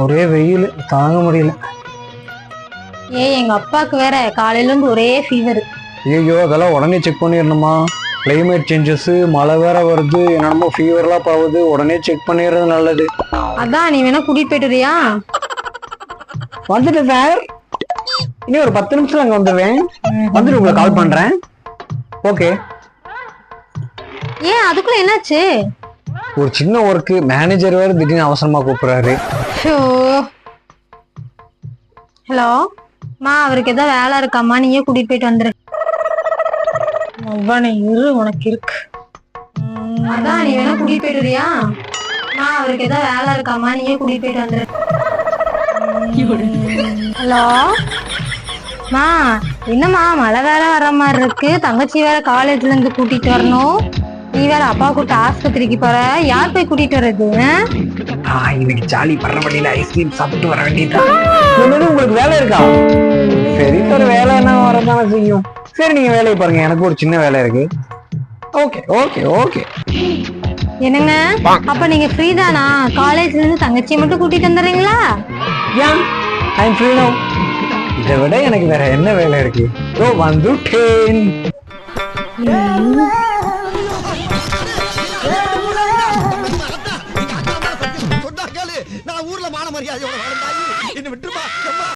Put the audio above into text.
ஒரே வெயில். தாங்க முடியல. ஏய் எங்க அப்பாவுக்கு வேற காலையில இருந்து ஒரே ஃபீவர் ஐயோ அதெல்லாம் உடனே செக் பண்ணிடணுமா கிளைமேட் சேஞ்சஸ் மழை வேற வருது. என்னென்னமோ ஃபீவர்லாம் போகுது உடனே செக் பண்ணிடுறது நல்லது. அதான் நீ வேணா கூட்டிட்டு போயிட்டு வரியா? வந்துட்டேன் சார் இனி ஒரு பத்து நிமிஷம் அங்க வந்துடுவேன் வந்துட்டு உங்களுக்கு கால் பண்றேன். ஓகே ஏன் அதுக்குள்ள என்னாச்சு? ஒரு சின்ன ஒர்க்கு மேனேஜர் வேற திடீர்னு அவசரமா கூப்பிடுறாரு. ஹலோ. மா அவருக்கு ஏதோ வேலை இருக்காம்மா. நீயே கூட்டிட்டு போயிட்டு வந்துரு. அவ்வளவு இரு உனக்கு இருக்கு. அதான் நீ வேணா கூட்டிட்டு போயிட்டு வரியா? மா அவருக்கு ஏதோ வேலை இருக்காம்மா. நீயே கூட்டிட்டு போயிட்டு வந்துரு. ஹலோ. மா என்னம்மா மழை வேற வர மாதிரி இருக்கு. தங்கச்சி வேற காலேஜ்ல இருந்து கூட்டிட்டு வரணும். நீ வேற அப்பா கூட்டு ஆஸ்பத்திரிக்கு போற? யார் போய் கூட்டிட்டு வர்றது? இன்னைக்கு ஜாலி வர வழியில ஐஸ்கிரீம் சாப்பிட்டு வர வேண்டியதுதான் என்னது உங்களுக்கு வேலை இருக்கா? சரி சார் வேலை என்ன வரதானே செய்யும். சரி நீங்க வேலையை பாருங்க எனக்கு ஒரு சின்ன வேலை இருக்கு. Okay okay okay. என்னங்க? அப்ப நீங்க ஃப்ரீ தானா? காலேஜ்ல இருந்து தங்கச்சியை மட்டும் கூட்டிட்டு வந்துடுறீங்களா? ஏன் ஐ ஃப்ரீ நோ இதை விட எனக்கு வேற என்ன வேலை இருக்கு? ஓ வந்துட்டேன். மரியாதையோட வாழ்ந்தாய் என்ன விட்டுருமா?